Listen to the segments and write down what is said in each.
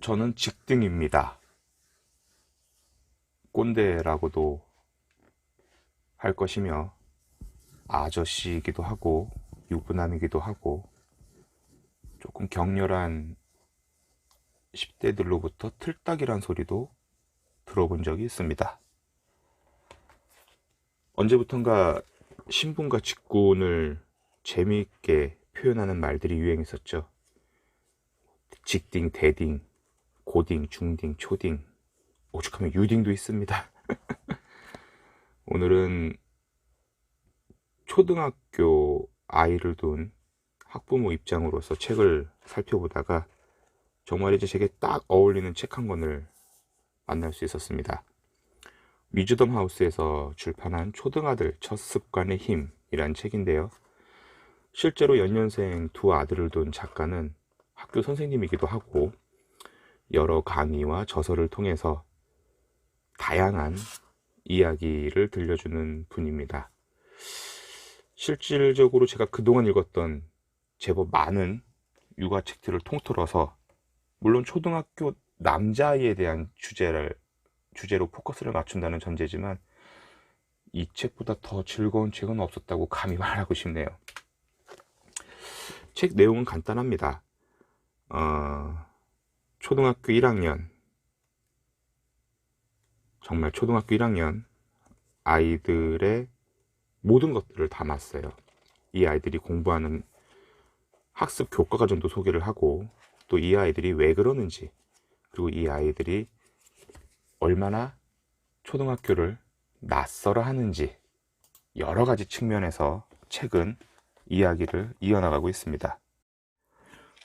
저는 직등입니다. 꼰대라고도 할 것이며 아저씨이기도 하고 유부남이기도 하고 조금 격렬한 10대들로부터 틀딱이란 소리도 들어본 적이 있습니다. 언제부턴가 신분과 직군을 재미있게 표현하는 말들이 유행했었죠. 직딩, 대딩, 고딩, 중딩, 초딩, 오죽하면 유딩도 있습니다. 오늘은 초등학교 아이를 둔 학부모 입장으로서 책을 살펴보다가 정말 이제 제게 딱 어울리는 책 한 권을 만날 수 있었습니다. 위즈덤 하우스에서 출판한 초등아들 첫 습관의 힘이란 책인데요. 실제로 연년생 두 아들을 둔 작가는 학교 선생님이기도 하고 여러 강의와 저서를 통해서 다양한 이야기를 들려주는 분입니다. 실질적으로 제가 그동안 읽었던 제법 많은 육아 책들을 통틀어서 물론 초등학교 남자아이에 대한 주제를 주제로 포커스를 맞춘다는 전제지만 이 책보다 더 즐거운 책은 없었다고 감히 말하고 싶네요. 책 내용은 간단합니다. 어, 초등학교 1학년 정말 초등학교 1학년 아이들의 모든 것들을 담았어요. 이 아이들이 공부하는 학습 교과 과정도 소개를 하고 또 이 아이들이 왜 그러는지 그리고 이 아이들이 얼마나 초등학교를 낯설어 하는지 여러 가지 측면에서 책은 이야기를 이어나가고 있습니다.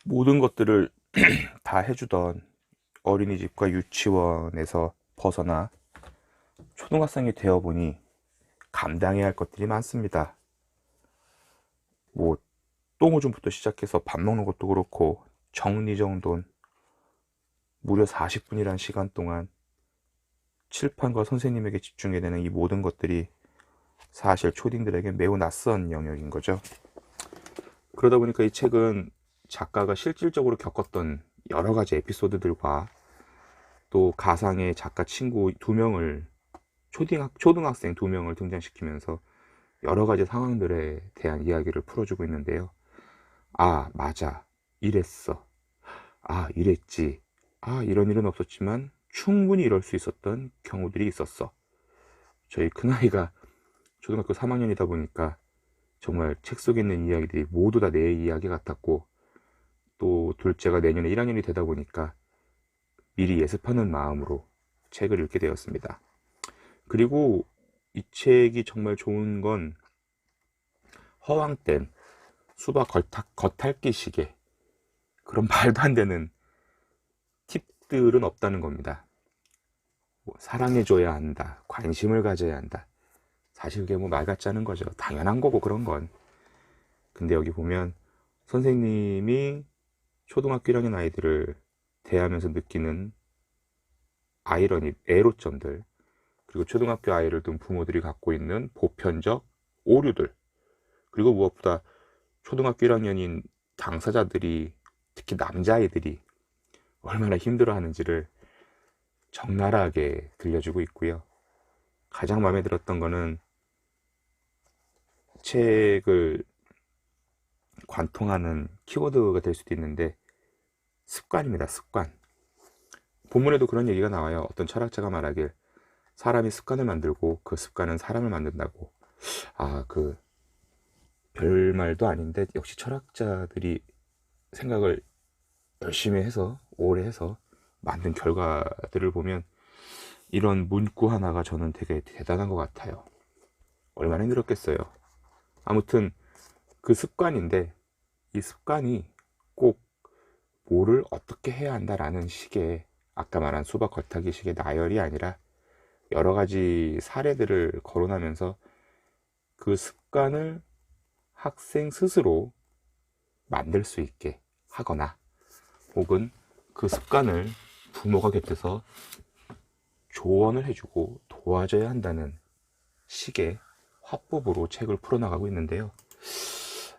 모든 것들을 다 해주던 어린이집과 유치원에서 벗어나 초등학생이 되어 보니 감당해야 할 것들이 많습니다. 뭐 똥오줌부터 시작해서 밥 먹는 것도 그렇고 정리정돈 무려 40분이란 시간 동안 칠판과 선생님에게 집중해야 되는 이 모든 것들이 사실 초딩들에게 매우 낯선 영역인 거죠. 그러다 보니까 이 책은 작가가 실질적으로 겪었던 여러 가지 에피소드들과 또 가상의 작가 친구 두 명을 초등학, 초등학생 두 명을 등장시키면서 여러 가지 상황들에 대한 이야기를 풀어주고 있는데요. 아, 맞아. 이랬어. 아, 이랬지. 아, 이런 일은 없었지만 충분히 이럴 수 있었던 경우들이 있었어. 저희 큰아이가 초등학교 3학년이다 보니까 정말 책 속에 있는 이야기들이 모두 다 내 이야기 같았고 또 둘째가 내년에 1학년이 되다 보니까 미리 예습하는 마음으로 책을 읽게 되었습니다. 그리고 이 책이 정말 좋은 건 허황된 수박 겉핥, 겉핥기 식의 그런 말도 안 되는 팁들은 없다는 겁니다. 뭐 사랑해줘야 한다. 관심을 가져야 한다. 사실 그게 뭐 말 같지 않은 거죠. 당연한 거고 그런 건. 근데 여기 보면 선생님이 초등학교 1학년 아이들을 대하면서 느끼는 아이러니, 애로점들, 그리고 초등학교 아이를 둔 부모들이 갖고 있는 보편적 오류들, 그리고 무엇보다 초등학교 1학년인 당사자들이, 특히 남자아이들이 얼마나 힘들어 하는지를 적나라하게 들려주고 있고요. 가장 마음에 들었던 거는 책을 관통하는 키워드가 될 수도 있는데 습관입니다. 습관. 본문에도 그런 얘기가 나와요. 어떤 철학자가 말하길 사람이 습관을 만들고 그 습관은 사람을 만든다고. 아, 그 별말도 아닌데 역시 철학자들이 생각을 열심히 해서 오래 해서 만든 결과들을 보면 이런 문구 하나가 저는 되게 대단한 것 같아요. 얼마나 힘들었겠어요. 아무튼 그 습관인데 이 습관이 꼭 뭐를 어떻게 해야 한다라는 식의 아까 말한 수박 겉하기 식의 나열이 아니라 여러 가지 사례들을 거론하면서 그 습관을 학생 스스로 만들 수 있게 하거나 혹은 그 습관을 부모가 곁에서 조언을 해주고 도와줘야 한다는 식의 화법으로 책을 풀어나가고 있는데요.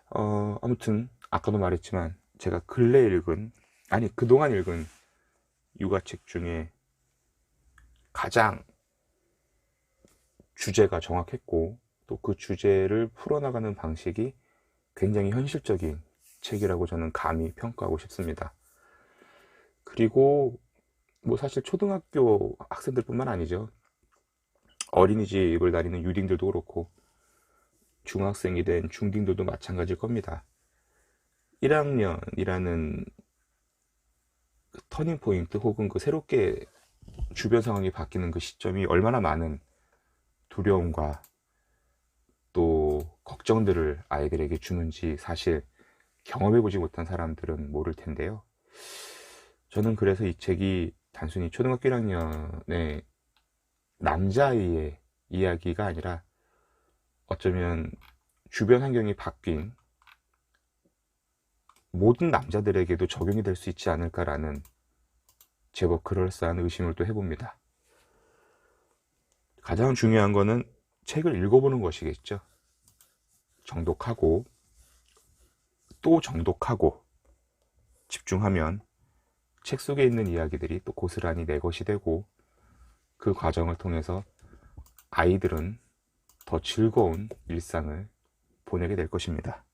어, 아무튼 아까도 말했지만 제가 근래 읽은 아니 그동안 읽은 육아책 중에 가장 주제가 정확했고 또 그 주제를 풀어나가는 방식이 굉장히 현실적인 책이라고 저는 감히 평가하고 싶습니다. 그리고 뭐 사실 초등학교 학생들뿐만 아니죠. 어린이집 을 다니는 유딩들도 그렇고 중학생이 된 중딩들도 마찬가지일 겁니다. 1학년이라는 그 터닝 포인트 혹은 그 새롭게 주변 상황이 바뀌는 그 시점이 얼마나 많은 두려움과 또 걱정들을 아이들에게 주는지 사실 경험해보지 못한 사람들은 모를 텐데요. 저는 그래서 이 책이 단순히 초등학교 1학년의 남자아이의 이야기가 아니라 어쩌면 주변 환경이 바뀐 모든 남자들에게도 적용이 될 수 있지 않을까라는 제법 그럴싸한 의심을 또 해봅니다. 가장 중요한 거는 책을 읽어보는 것이겠죠. 정독하고 또 정독하고 집중하면 책 속에 있는 이야기들이 또 고스란히 내 것이 되고 그 과정을 통해서 아이들은 더 즐거운 일상을 보내게 될 것입니다.